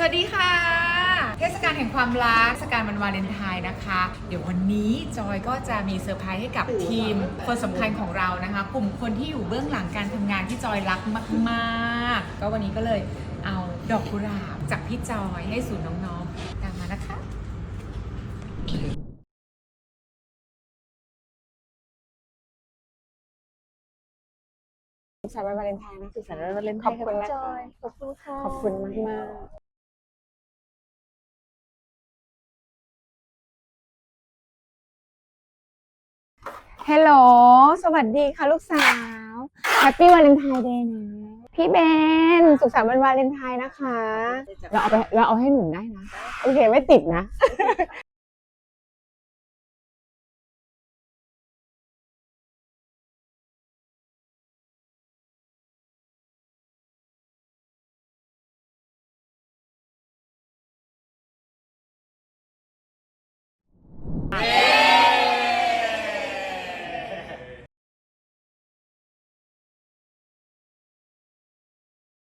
สวัสดีค่ะ เทศกาลแห่งความรักเทศกาลวันวาเลนไทน์นะคะ เดี๋ยววันนี้จอยก็จะมีเซอร์ไพรส์ให้กับทีมคนสำคัญของเรานะคะกลุ่มคนที่อยู่เบื้องหลังการทำงานที่จอยรักมากๆ ก็วันนี้ก็เลยเอาดอกกุหลาบจากพี่จอยให้สู่น้องๆตามมานะคะสุขสันต์วันวาเลนไทน์นะสุขสันต์วันวาเลนไทขอบน์คุณค่ะนะจคะอยขอบคุณค่ะขอบคุณมากม ฮลโหล สวัสดีค่ะลูกสาว แฮปปี้วาเลนไทน์เดย์นะ พี่เบน สุขสันต์วันวาเลนไทน์นะคะ เราเอาไปเราเอาให้หนุนได้นะ โอเค ไม่ติดนะ